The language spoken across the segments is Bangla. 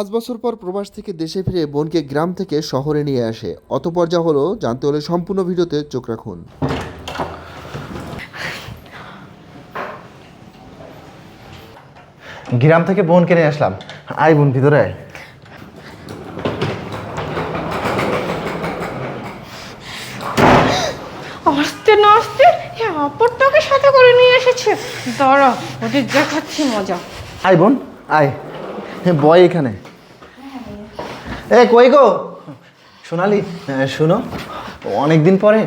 পাঁচ বছর পর প্রবাস থেকে দেশে ফিরে বোনকে গ্রাম থেকে শহরে নিয়ে আসে। অতপর যা হলো জানতে হলে সম্পূর্ণ ভিডিওতে চোখ রাখুন। গ্রাম থেকে বোন কিনে আসলাম। আই বোন ভিতরে আয়। আস্তে না আস্তে আপরটাকে সাথে করে নিয়ে এসেছে। দাঁড়া ওদের দেখাচ্ছি মজা। আই বোন আয়। হ্যাঁ বয় এখানে। এ কই গো? সোনালি শুনো অনেক দিন পরে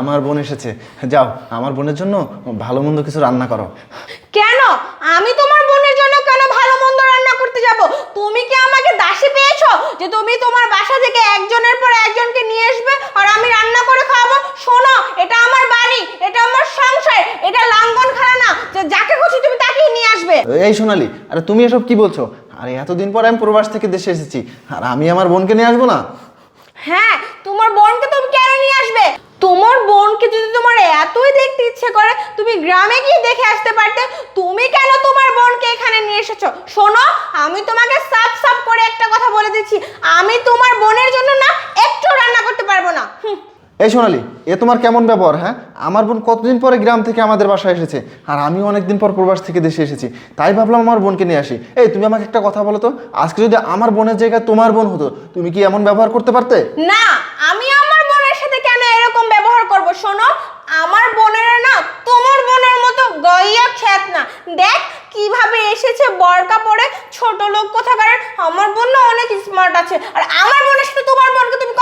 আমার বোন এসেছে। যাও আমার বোনের জন্য ভালো মন্দ কিছু রান্না করো। কেন? আমি তোমার বোনের জন্য কেন ভালো মন্দ রান্না করতে যাব? তুমি কি আমাকে দাসী পেয়েছ যে তুমি তোমার বাসা থেকে একজনের পর একজনকে নিয়ে আসবে আর আমি রান্না করে খাওয়াবো? শোনো এটা আমার বাড়ি এটা আমার সংসার এটা লাঙ্গন খানা না যে যাকে খুশি তুমি তাকেই নিয়ে আসবে। এই সোনালি আরে তুমি এসব কি বলছো? আরে, এতদিন পরে আমি প্রবাস থেকে দেশে এসেছি। আর আমি আমার বোনকে নিয়ে আসব না? হ্যাঁ তোমার বোনকে তুমি কেন নিয়ে আসবে? তোমার বোনকে যদি তোমার এতই দেখতে ইচ্ছে করে, তুমি গ্রামে গিয়ে দেখে আসতে পারতে, তুমি কেন তোমার বোনকে এখানে নিয়ে এসেছ? শোনো, আমি তোমাকে সাফ সাফ করে একটা কথা বলে দিচ্ছি। আমি তোমার বোনের জন্য না, একটু রান্না করতে পারব না। হুম। এই সোনালি, এ তোমার কেমন ব্যবহার হ্যাঁ? আমার বোন কতদিন পরে গ্রাম থেকে আমাদের বাসায় এসেছে, আর আমি অনেকদিন পর প্রবাস থেকে দেশে এসেছি, তাই ভাবলাম আমার বোনকে নিয়ে আসি। এই, তুমি আমাকে একটা কথা বলো তো, আজকে যদি আমার বোনের জায়গায় তোমার বোন হতো, তুমি কি এমন ব্যবহার করতে পারতে? না, আমি আমার বোনের সাথে কেন এরকম ব্যবহার করব? শোনো, আমার বোনের না, তোমার বোনের মতো গইয়া খ্যাত না। দেখ, কীভাবে এসেছে, বরকা পরে ছোট লোক কোথাকার আমার বোন না অনেক স্মার্ট আছে, আর আমার বোনের সাথে তোমার বোনকে তুমি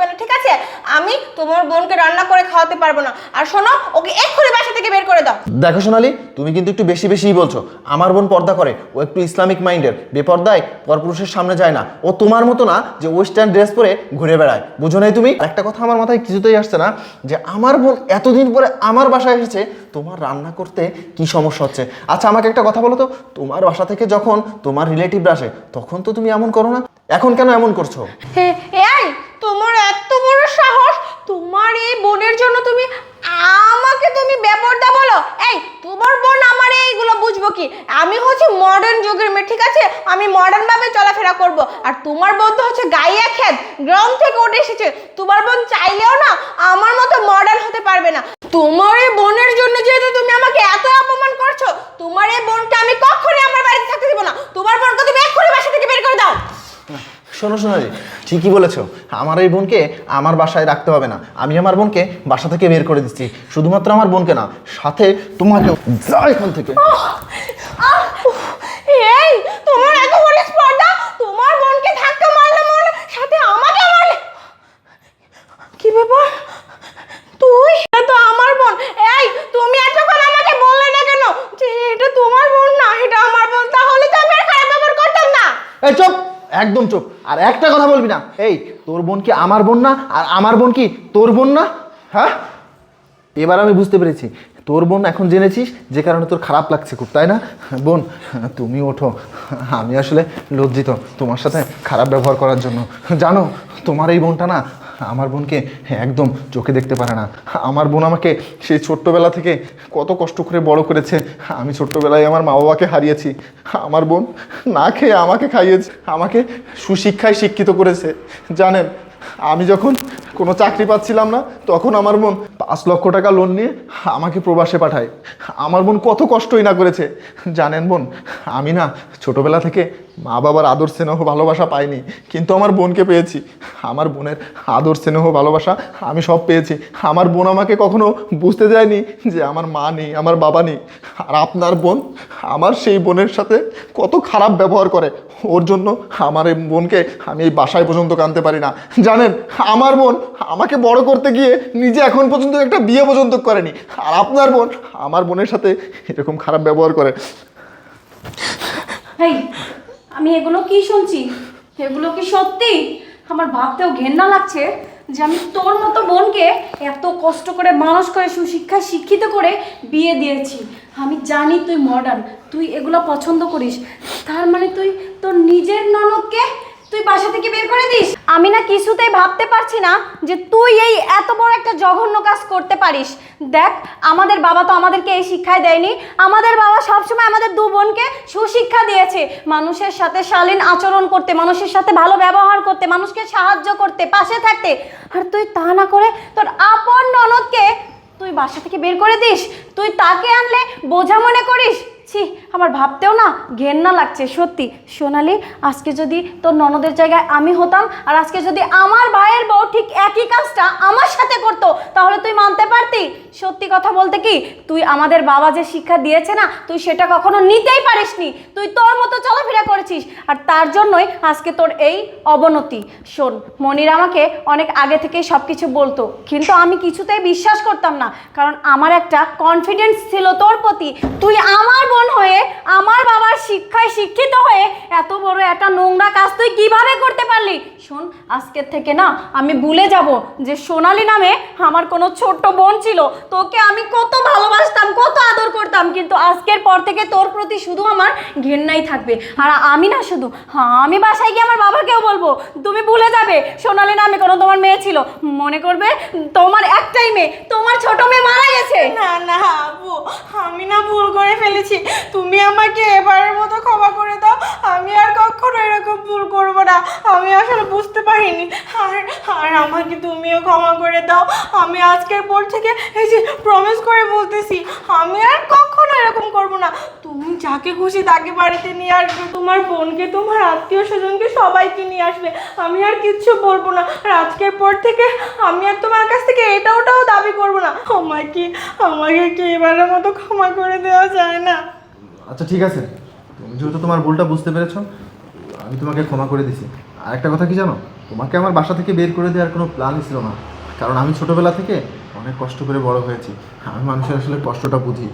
দিবে না ঠিক আছে? আমি তোমার বোনকে রান্না করে খাওয়াতে পারব না। আর শোনো ওকে এক্ষুনি বাসা থেকে বের করে দাও। দেখো সোনালি তুমি কিন্তু একটু বেশি বেশিই বলছো। আমার বোন পর্দা করে ও একটু ইসলামিক মাইন্ডের। বেপর্দায় পরপুরুষের সামনে যায় না। ও তোমার মতো না যে ওয়েস্টার্ন ড্রেস পরে ঘুরে বেড়ায়। বুঝো নাই তুমি? একটা কথা আমার মাথায় কিছুতেই আসছে না যে আমার বোন এতদিন পরে আমার বাসায় এসেছে তোমার রান্না করতে কি সমস্যা হচ্ছে? আচ্ছা আমাকে একটা কথা বলো তো। তোমার বাসা থেকে যখন তোমার রিলেটিভরা আসে তখন তো তুমি এমন করো না? এখন কেন এমন করছ? হে এই তোমার এত বড় সাহস? তোমার এই বোনের জন্য তুমি আমাকে তুমি বেপরদা বলো। এই, তোমার বোন আমার এইগুলো বুঝব কি? আমি হচ্ছে মডার্ন যুগের মেয়ে, ঠিক আছে? আমি মডার্ন ভাবে চলাফেরা করব। আর তোমার বোন তো হচ্ছে গাইয়া খেত গ্রাম থেকে উঠে এসেছে। তোমার বোন চাইলেও না আমার মতো মডার্ন হতে পারবে না। তোমার এই বোনের জন্য যেহেতু তুমি আমাকে এত অপমান করছ, তোমার এই বোনকে আমি কখনোই আমার বাড়িতে থাকতে দিব না। তোমার বোনকে তুমি এক্ষুনি বাসা থেকে বের করে দাও। শোনো সোনালি, ঠিকই বলেছ। আমার এই বোনকে আমার বাসায় রাখতে হবে না। আমি আমার বোনকে বাসা থেকে বের করে দিচ্ছি। শুধুমাত্র আমার বোনকে না, সাথে তোমাকেও যা এখান থেকে আহ! উফ! এই তোমার এত বড় স্পর্ধা তোমার বোনকে ধাক্কা মারলে মারলে সাথে আমাকে মারলে কি ব্যাপার তুই এটা তো আমার বোন এই তুমি এতক্ষণ আমাকে বললে না কেন যে এটা তোমার বোন না এটা আমার বোন তাহলে তো আমি আর খারাপ ব্যবহার করতাম না এই চুপ একদম চোখ আর একটা কথা বলবি না। এই, তোর বোন কি আমার বোন না? আর আমার বোন কি তোর বোন না? হ্যাঁ? এবার আমি বুঝতে পেরেছি। তোর বোন এখন জেনেছিস যে কারণে তোর খারাপ লাগছে খুব, তাই না? বোন, তুমি ওঠো। আমি আসলে লজ্জিত তোমার সাথে খারাপ ব্যবহার করার জন্য। জানো, তোমার এই বোনটা না আমার বোনকে একদম চোখে দেখতে পারে না। আমার বোন আমাকে সেই ছোট্টবেলা থেকে কত কষ্ট করে বড় করেছে। আমি ছোট্টবেলায় আমার মা বাবাকে হারিয়েছি। আমার বোন না খেয়ে আমাকে খাইয়েছে, আমাকে সুশিক্ষায় শিক্ষিত করেছে। জানেন, আমি যখন কোনো চাকরি পাচ্ছিলাম না, তখন আমার বোন পাঁচ লক্ষ টাকা লোন নিয়ে আমাকে প্রবাসে পাঠায়। আমার বোন কত কষ্টই না করেছে। জানেন বোন, আমি না ছোটবেলা থেকে মা বাবার আদর, স্নেহ, ভালোবাসা পাইনি, কিন্তু আমার বোনকে পেয়েছি। আমার বোনের আদর, স্নেহ, ভালোবাসা আমি সব পেয়েছি। আমার বোন আমাকে কখনো বুঝতে দেয়নি যে আমার মা নেই, আমার বাবা নেই। আর আপনার বোন আমার সেই বোনের সাথে কত খারাপ ব্যবহার করে। ওর জন্য আমার এই বোনকে আমি এই বাসায় পর্যন্ত কানতে পারি না। জানেন, আমার বোন আমাকে বড় করতে গিয়ে নিজে এখন পর্যন্ত একটা বিয়ে পর্যন্ত করেনি। আর আপনার বোন, আমার বোনের সাথে এরকম খারাপ ব্যবহার করে। আমি এগুলো কি শুনছি? এগুলো কি সত্যি? আমার ভাবতেও ঘেন্না লাগছে যে আমি তোর মতো বোনকে এত কষ্ট করে মানুষ করে সুশিক্ষায় শিক্ষিত করে বিয়ে দিয়েছি। আমি জানি তুই মডার্ন তুই এগুলো পছন্দ করিস। তার মানে তুই তোর নিজের ননদকে তুই বাসা থেকে বের করে দিস? আমি না কিছুতেই ভাবতে পারছি না যে তুই এই এত বড় একটা জঘন্য কাজ করতে পারিস। দেখ, আমাদের বাবা তো আমাদেরকে এই শিক্ষায় দেয়নি। আমাদের বাবা সবসময় আমাদের দু বোনকে সুশিক্ষা দিয়েছে। মানুষের সাথে শালীন আচরণ করতে, মানুষের সাথে ভালো ব্যবহার করতে, মানুষকে সাহায্য করতে, পাশে থাকতে। আর তুই তা না করে তোর আপন ননদকে তুই বাসা থেকে বের করে দিস? তুই তাকে আনলে বোঝা মনে করিস? ছি, আমার ভাবতেও না ঘেন্না লাগছে, সত্যি। সোনালি, আজকে যদি তোর ননদের জায়গায় আমি হতাম, আর আজকে যদি আমার ভাইয়ের বউ ঠিক একই কাজটা আমার সাথে করতো, তাহলে তুই মানতে পারতি? সত্যি কথা বলতে কি, তুই আমাদের বাবা যে শিক্ষা দিয়েছে না, তুই সেটা কখনো নিতেই পারিসনি। তুই তোর মতো চলাফেরা করেছিস। আর তার জন্যই আজকে তোর এই অবনতি। শোন, মনির আমাকে অনেক আগে থেকেই সব কিছু বলতো। কিন্তু আমি কিছুতেই বিশ্বাস করতাম না। কারণ আমার একটা কনফিডেন্স ছিল তোর প্রতি। তুই আমার বোন হয়ে, আমার বাবার শিক্ষায় শিক্ষিত হয়ে এত বড় একটা নোংরা কাজ তুই কীভাবে করতে পারলি? শোন, আজকের থেকে না আমি ভুলে যাব যে সোনালি নামে আমার কোনো ছোট্ট বোন ছিল। তোকে আমি কত ভালোবাসতাম, কত আদর করতাম, কিন্তু আজকের পর থেকে তোর প্রতি শুধু আমার ঘেন্নাই থাকবে। আর আমি না শুধু হ্যাঁ আমি বাসায় গিয়ে আমার বাবাকেও বলব, তুমি ভুলে যাবে, সোনালি নামে কোনো তোমার মেয়ে ছিল। মনে করবে, তোমার একটাই মেয়ে, তোমার ছোট মেয়ে মারা গেছে। না না আপু আমি না ভুল করে ফেলেছি। তুমি আমাকে এবারের মতো ক্ষমা করে দাও, আমি আর কখনো এরকম ভুল করব না। আমি আসলে বুঝতে পারিনি। আর আমাকে তুমিও ক্ষমা করে দাও। আমি আজকের পর থেকে এই যে প্রমিস করে বলতেছি, আমি আর কখনো এরকম করব না। তুমি যাকে খুশি তাকে বাড়িতে নিয়ে আসবে। তোমার বোনকে, তোমার আত্মীয় স্বজনকে সবাইকে নিয়ে আসবে। আমি আর কিচ্ছু বলব না। আর আজকের পর থেকে আমি আর তোমার কাছ থেকে এটা ওটাও দাবি করব না। আমাকে আমাকে কি এবারের মতো ক্ষমা করে দেওয়া যায় না। আচ্ছা ঠিক আছে। তুমি যেহেতু তোমার ভুলটা বুঝতে পেরেছ আমি তোমাকে ক্ষমা করে দিছি। আর একটা কথা কি জানো? তোমাকে আমার বাসা থেকে বের করে দেওয়ার কোনো প্ল্যান ছিল না। কারণ আমি ছোটোবেলা থেকে অনেক কষ্ট করে বড় হয়েছি। আমি মানুষের আসলে কষ্টটা বুঝি।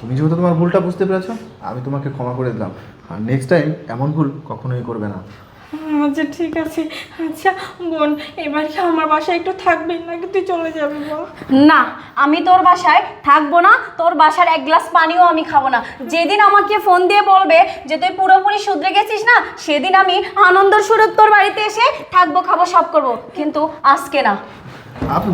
তুমি যেহেতু তোমার ভুলটা বুঝতে পেরেছ, আমি তোমাকে ক্ষমা করে দিলাম। আর নেক্সট টাইম এমন ভুল কখনোই করবে না। আচ্ছা ঠিক আছে। আচ্ছা বোন এবার কি আমার বাসায় একটু থাকবি নাকি তুই চলে যাবি বল? না আমি তোর বাসায় থাকব না। তোর বাসার এক গ্লাস পানিও আমি খাব না। যেদিন আমাকে ফোন দিয়ে বলবে যে তুই পুরোপুরি শুধরে গেছিস না সেদিন আমি আনন্দ স্বরূপ তোর বাড়িতে এসে থাকব খাব সব করব। কিন্তু আজকে না। আপু